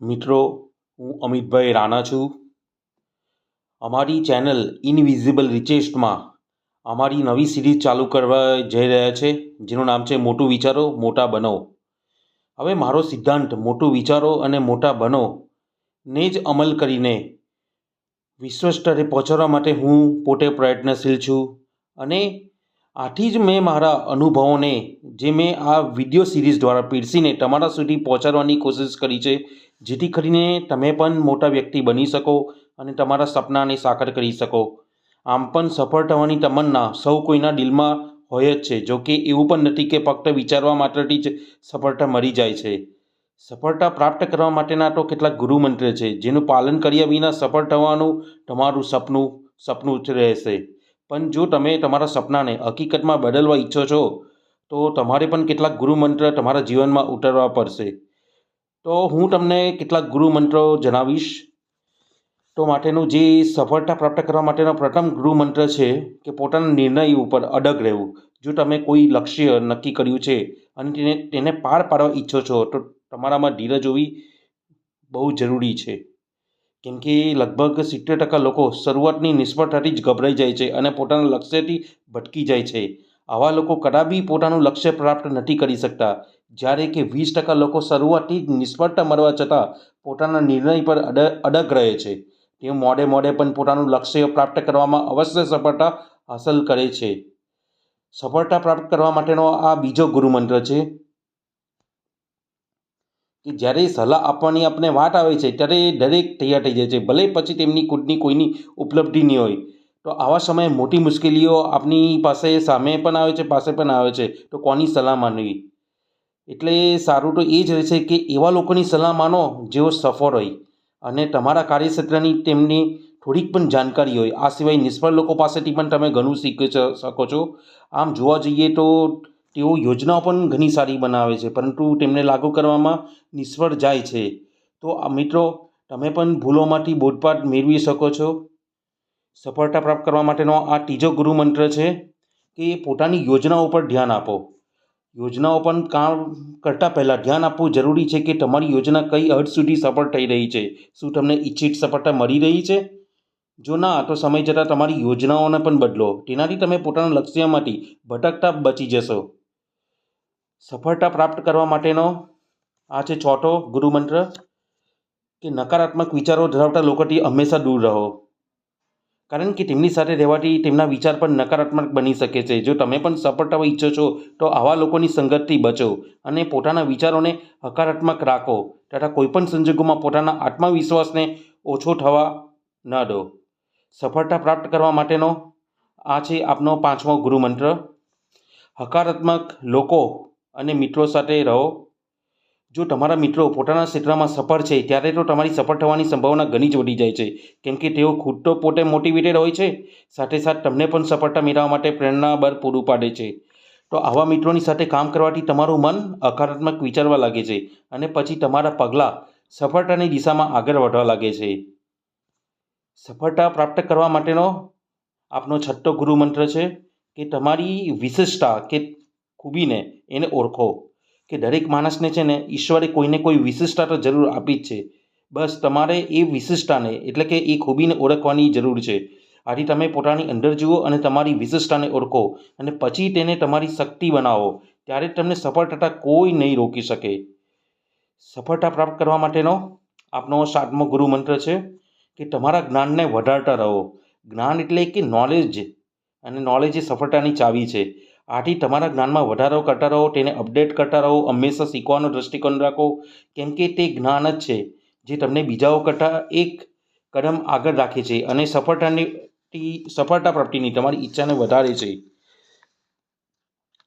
મિત્રો, હું અમિતભાઈ રાણા છું. અમારી ચેનલ ઇનવિઝિબલ રિચેસ્ટમાં અમારી નવી સિરીઝ ચાલુ કરવા જઈ રહ્યા છે, જેનું નામ છે મોટું વિચારો, મોટા બનો. હવે મારો સિદ્ધાંત, મોટું વિચારો અને મોટા બનો, ને જ અમલ કરીને વિશ્વ સ્તરે પહોંચવા માટે હું પોતે પ્રયત્નશીલ છું. અને આથી જ મેં મારા અનુભવોને, જે મેં આ વીડિયો સિરીઝ દ્વારા પીરસીને તમારા સુધી પહોંચાડવાની કોશિશ કરી છે જેથી કરીને તમે પણ મોટા વ્યક્તિ બની શકો અને તમારા સપનાને સાકાર કરી શકો. આમ પણ સફળ થવાની તમન્ના સૌ કોઈના દિલમાં હોય જ છે, જો કે એવું પણ નથી કે ફક્ત વિચારવા માત્રથી જ સફળતા મળી જાય છે. સફળતા પ્રાપ્ત કરવા માટેના તો કેટલાક ગુરુ મંત્ર છે, જેનું પાલન કર્યા વિના સફળ થવાનું તમારું સપનું સપનું જ રહેશે. પણ જો તમે તમારા સપનાને હકીકતમાં બદલવા ઈચ્છો છો, તો તમારે પણ કેટલાક ગુરુ મંત્ર તમારા જીવનમાં ઉતારવા પડશે. તો હું તમને કેટલાક ગુરુ મંત્રો જણાવીશ. તો માટેનું જે સફળતા પ્રાપ્ત કરવા માટેનો પ્રથમ ગૃહ મંત્ર છે કે પોતાના નિર્ણય ઉપર અડગ રહેવું. જો તમે કોઈ લક્ષ્ય નક્કી કર્યું છે અને તેને તેને પાર પાડવા ઈચ્છો છો, તો તમારામાં ધીરજ હોવી બહુ જરૂરી છે. કેમ કે લગભગ સિત્તેર ટકા લોકો શરૂઆતની નિષ્ફળતાથી જ ગભરાઈ જાય છે અને પોતાના લક્ષ્યથી ભટકી જાય છે. આવા લોકો કદાપી પોતાનું લક્ષ્ય પ્રાપ્ત નથી કરી શકતા. જ્યારે કે વીસ ટકા લોકો શરૂઆતથી જ નિષ્ફળતા મળવા છતાં પોતાના નિર્ણય પર અડ, અડગ રહે છે. તે મોડે મોડે પણ પોતાનું લક્ષ્ય પ્રાપ્ત કરવામાં અવશ્ય સફળતા હાંસલ કરે છે. સફળતા પ્રાપ્ત કરવા માટેનો આ બીજો ગુરુમંત્ર છે કે જ્યારે સલાહ આપવાની આપણે વાત આવે છે ત્યારે દરેક તૈયાર થઈ જાય છે. ભલે પછી તેમની ખુદની કોઈની ઉપલબ્ધિ નહીં હોય. તો આવા સમયે મોટી મુશ્કેલીઓ આપની પાસે સામે પણ આવે છે, પાસે પણ આવે છે. તો કોની સલાહ માનવી? એટલે સારું તો એ જ રહેશે કે એવા લોકોની સલાહ માનો જેઓ સફળ હોય. અને તમારા કાર્યક્ષેત્રની તેમની થોડીક પણ જાણકારી હોય. આ સિવાય નિષ્ફળ લોકો પાસેથી પણ તમે ઘણું શીખી શકો છો. આમ જોવા જઈએ તો તેઓ યોજનાઓ પણ ઘણી સારી બનાવે છે, પરંતુ તેમને લાગુ કરવામાં નિષ્ફળ જાય છે. તો મિત્રો, તમે પણ ભૂલોમાંથી બોધપાઠ મેળવી શકો છો. સફળતા પ્રાપ્ત કરવા માટેનો આ ત્રીજો ગુરુ મંત્ર છે કે પોતાની યોજનાઓ પર ધ્યાન આપો. યોજનાઓ પણ કામ કરતાં પહેલાં ધ્યાન આપવું જરૂરી છે કે તમારી યોજના કઈ હદ સુધી સફળ થઈ રહી છે? શું તમને ઈચ્છિત સફળતા મળી રહી છે? જો ના, તો સમય જતાં તમારી યોજનાઓને પણ બદલો. તેનાથી તમે પોતાના લક્ષ્યમાંથી ભટકતા બચી જશો. સફળતા પ્રાપ્ત કરવા માટેનો આ છે ચોથો ગુરુમંત્ર કે નકારાત્મક વિચારો ધરાવતા લોકોથી હંમેશા દૂર રહો. કારણ કે તેમની સાથે રહેવાથી તેમના વિચાર પણ નકારાત્મક બની શકે છે. જો તમે પણ સફળતા ઈચ્છો છો, તો આવા લોકોની સંગતથી બચો અને પોતાના વિચારોને હકારાત્મક રાખો. તથા કોઈપણ સંજોગોમાં પોતાના આત્મવિશ્વાસને ઓછો થવા ન દો. સફળતા પ્રાપ્ત કરવા માટેનો આ છે આપનો પાંચમો ગુરુ મંત્ર હકારાત્મક લોકો અને મિત્રો સાથે રહો. જો તમારા મિત્રો પોતાના ક્ષેત્રમાં સફળ છે, ત્યારે તો તમારી સફળ થવાની સંભાવના ઘણી જ વધી જાય છે. કેમ કે તેઓ ખુદ તો પોતે મોટિવેટેડ હોય છે, સાથે સાથે તમને પણ સફળતા મેળવવા માટે પ્રેરણા બળ પૂરું પાડે છે. તો આવા મિત્રોની સાથે કામ કરવાથી તમારું મન હકારાત્મક વિચારવા લાગે છે અને પછી તમારા પગલાં સફળતાની દિશામાં આગળ વધવા લાગે છે. સફળતા પ્રાપ્ત કરવા માટેનો આપનો છઠ્ઠો ગુરુ મંત્ર છે કે તમારી વિશેષતા કે ખૂબીને એને ઓળખો. કે દરેક માણસને છે ને ઈશ્વરે કોઈને કોઈ વિશિષ્ટતા તો જરૂર આપી જ છે. બસ તમારે એ વિશિષ્ટતાને, એટલે કે એ ખૂબીને ઓળખવાની જરૂર છે. આથી તમે પોતાની અંદર જુઓ અને તમારી વિશિષ્ટતાને ઓળખો અને પછી તેને તમારી શક્તિ બનાવો. ત્યારે તમને સફળ થતાં કોઈ નહીં રોકી શકે. સફળતા પ્રાપ્ત કરવા માટેનો આપનો સાતમો ગુરુ મંત્ર છે કે તમારા જ્ઞાનને વધારતા રહો. જ્ઞાન એટલે કે નોલેજ અને નોલેજ એ સફળતાની ચાવી છે. આથી તમારા જ્ઞાનમાં વધારો કરતા રહો, તેને અપડેટ કરતા રહો, હંમેશા શીખવાનો દૃષ્ટિકોણ રાખો. કેમ કે તે જ્ઞાન જ છે, જે તમને બીજાઓ કરતાં એક કદમ આગળ રાખે છે અને સફળતાની સફળતા પ્રાપ્તિની તમારી ઈચ્છાને વધારે છે.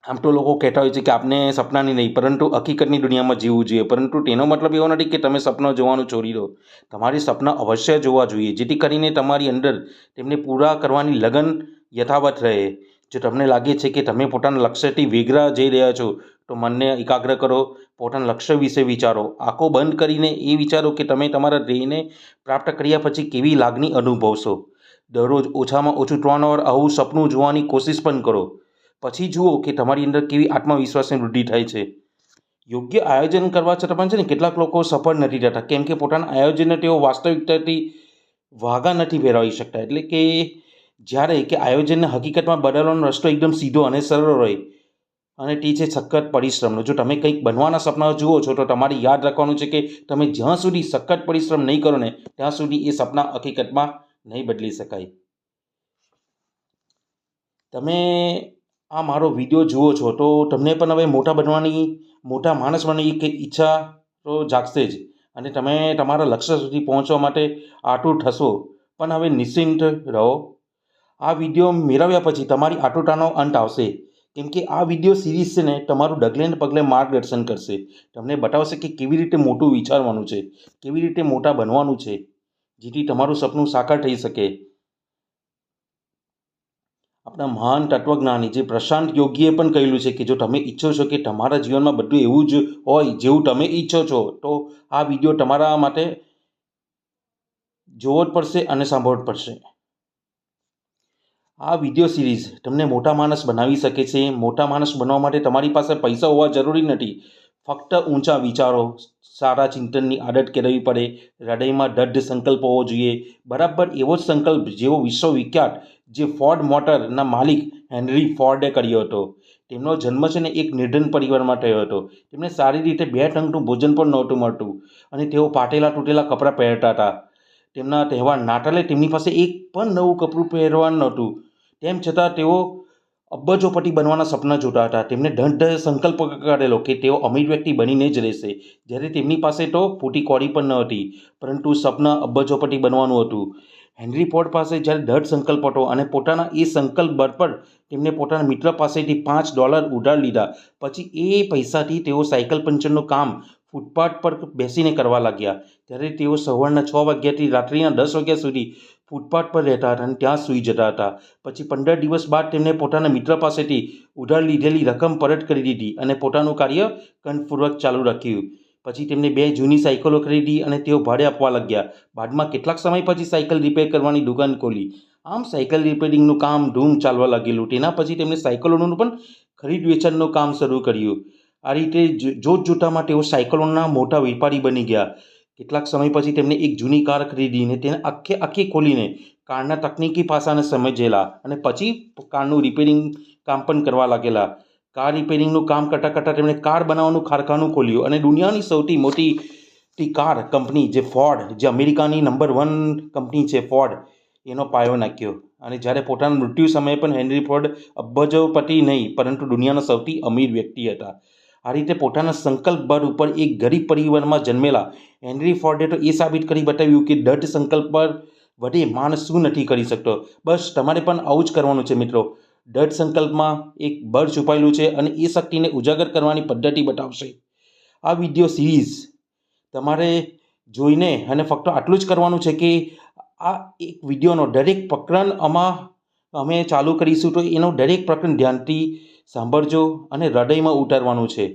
આમ તો લોકો કહેતા હોય છે કે આપને સપનાની નહીં, પરંતુ હકીકતની દુનિયામાં જીવવું જોઈએ. પરંતુ તેનો મતલબ એવો નથી કે તમે સપના જોવાનું છોડી દો. તમારી સપના અવશ્ય જોવા જોઈએ, જેથી કરીને તમારી અંદર તેમને પૂરા કરવાની લગન યથાવત રહે. જો તમને લાગે છે કે તમે પોતાના લક્ષ્યથી વિગ્રહ જઈ રહ્યા છો, તો મનને એકાગ્ર કરો, પોતાના લક્ષ્ય વિશે વિચારો. આંખો બંધ કરીને એ વિચારો કે તમે તમારા ધ્યેયને પ્રાપ્ત કર્યા પછી કેવી લાગણી અનુભવશો. દરરોજ ઓછામાં ઓછું ત્રણ વાર આવું સપનું જોવાની કોશિશ પણ કરો. પછી જુઓ કે તમારી અંદર કેવી આત્મવિશ્વાસની વૃદ્ધિ થાય છે. યોગ્ય આયોજન કરવા છતાં પણ છે ને કેટલાક લોકો સફળ નથી થતા. કેમ કે પોતાના આયોજનને તેઓ વાસ્તવિકતાથી વાગા નથી ફેરવી શકતા. એટલે કે જ્યારે કે આયોજનને હકીકતમાં બદલવાનો રસ્તો એકદમ સીધો અને સરળ હોય અને તે છે સખત પરિશ્રમનો. જો તમે કંઈક બનવાના સપના જુઓ છો, તો તમારે યાદ રાખવાનું છે કે તમે જ્યાં સુધી સખત પરિશ્રમ નહીં કરો ને, ત્યાં સુધી એ સપના હકીકતમાં નહીં બદલી શકાય. તમે આ મારો વીડિયો જુઓ છો, તો તમને પણ હવે મોટા બનવાની, મોટા માણસ બનવાની એક ઈચ્છા તો જાગશે જ. અને તમે તમારા લક્ષ્ય સુધી પહોંચવા માટે આતુર થશો. પણ હવે નિશ્ચિંત રહો. આ વીડિયો મેળવ્યા પછી તમારી આટોટાનો અંત આવશે. કેમ કે આ વીડિયો સિરીઝ છે ને, તમારું ડગલે ને પગલે માર્ગદર્શન કરશે. તમને બતાવશે કે કેવી રીતે મોટું વિચારવાનું છે, કેવી રીતે મોટા બનવાનું છે, જેથી તમારું સપનું સાકાર થઈ શકે. આપણા મહાન તત્વજ્ઞાની જે પ્રશાંત યોગીએ પણ કહેલું છે કે જો તમે ઈચ્છો છો કે તમારા જીવનમાં બધું એવું જ હોય જેવું તમે ઈચ્છો છો, તો આ વીડિયો તમારા માટે જોવો જ પડશે અને સાંભળવો જ પડશે. આ વીડિયો સિરીઝ તમને મોટા માણસ બનાવી શકે છે. મોટા માણસ બનવા માટે તમારી પાસે પૈસા હોવા જરૂરી નથી. ફક્ત ઊંચા વિચારો, સારા ચિંતનની આદત કેળવવી પડે. હૃદયમાં દઢ સંકલ્પ હોવો જોઈએ. બરાબર એવો જ સંકલ્પ જેવો વિશ્વવિખ્યાત જે ફોર્ડ મોટરના માલિક હેનરી ફોર્ડે કર્યો હતો. તેમનો જન્મ છે ને એક નિર્ધન પરિવારમાં થયો હતો. તેમને સારી રીતે બે ટંકનું ભોજન પણ નહોતું મળતું અને તેઓ પાટેલા તૂટેલા કપડાં પહેરતા હતા. તેમના તહેવાર નાટલે તેમની પાસે એક પણ નવું કપડું પહેરવાનું નહોતું. તેમ છતાં તેઓ અબ્બજોપટી બનવાના સપના જોતા હતા. તેમને દૃઢ સંકલ્પ કાઢેલો કે તેઓ અમીર વ્યક્તિ બનીને જ રહેશે. જ્યારે તેમની પાસે તો ફૂટી કોડી પણ ન હતી, પરંતુ સપના અબ્બજોપટી બનવાનું હતું. હેનરી ફોર્ડ પાસે જ્યારે દૃઢ સંકલ્પ હતો અને પોતાના એ સંકલ્પ બળ પર તેમને પોતાના મિત્ર પાસેથી પાંચ ડોલર ઉધાર લીધા. પછી એ પૈસાથી તેઓ સાયકલ પંચરનું કામ ફૂટપાથ પર બેસીને કરવા લાગ્યા. ત્યારે તેઓ સવારના છ વાગ્યાથી રાત્રિના દસ વાગ્યા સુધી ફૂટપાથ પર રહેતા હતા અને ત્યાં સૂઈ જતા હતા. પછી પંદર દિવસ બાદ તેમણે પોતાના મિત્ર પાસેથી ઉધાર લીધેલી રકમ પરત કરી દીધી અને પોતાનું કાર્ય કંઠપૂર્વક ચાલુ રાખ્યું. પછી તેમને બે જૂની સાયકલો ખરીદી અને તેઓ ભાડે આપવા લાગ્યા. બાદમાં કેટલાક સમય પછી સાયકલ રિપેર કરવાની દુકાન ખોલી. આમ સાયકલ રિપેરિંગનું કામ ધૂમ ચાલવા લાગેલું. તેના પછી તેમણે સાયકલોનું પણ ખરીદ વેચાણનું કામ શરૂ કર્યું. આ રીતે જોત જોતામાં તેઓ સાયકલોના મોટા વેપારી બની ગયા. કેટલાક સમય પછી તેમણે એક જૂની કાર ખરીદીને તેને આખે આખી ખોલીને કારના તકનીકી પાસાને સમજેલા અને પછી કારનું રિપેરિંગ કામ પણ કરવા લાગેલા. કાર રિપેરિંગનું કામ કરતાં કરતાં તેમણે કાર બનાવવાનું કારખાનું ખોલ્યું અને દુનિયાની સૌથી મોટી કાર કંપની જે ફોર્ડ જે અમેરિકાની નંબર વન કંપની છે ફોર્ડ એનો પાયો નાખ્યો. અને જ્યારે પોતાના મૃત્યુ સમયે પણ હેનરી ફોર્ડ અબજોપતિ નહીં, પરંતુ દુનિયાના સૌથી અમીર વ્યક્તિ હતા. આ રીતે પોતાના સંકલ્પ બળ ઉપર એક ગરીબ પરિવારમાં જન્મેલા હેનરી ફોર્ડે તો એ સાબિત કરી બતાવ્યું કે દઢ સંકલ્પ પર વડે માણસ શું નથી કરી શકતો. બસ તમારે પણ આવું જ કરવાનું છે મિત્રો. દઢ સંકલ્પમાં એક બળ છુપાયેલું છે અને એ શક્તિને ઉજાગર કરવાની પદ્ધતિ બતાવશે. આ વીડિયો સિરીઝ તમારે જોઈને અને ફક્ત આટલું જ કરવાનું છે કે આ એક વિડીયોનો દરેક પ્રકરણ આમાં અમે ચાલુ કરીશું તો એનો દરેક પ્રકરણ ધ્યાનથી સાંભળજો અને હૃદયમાં ઉતારવાનું છે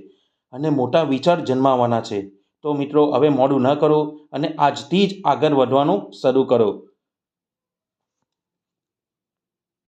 અને મોટા વિચાર જન્માવાના છે. તો મિત્રો, હવે મોડું ન કરો અને આજથી જ આગળ વધવાનું શરૂ કરો.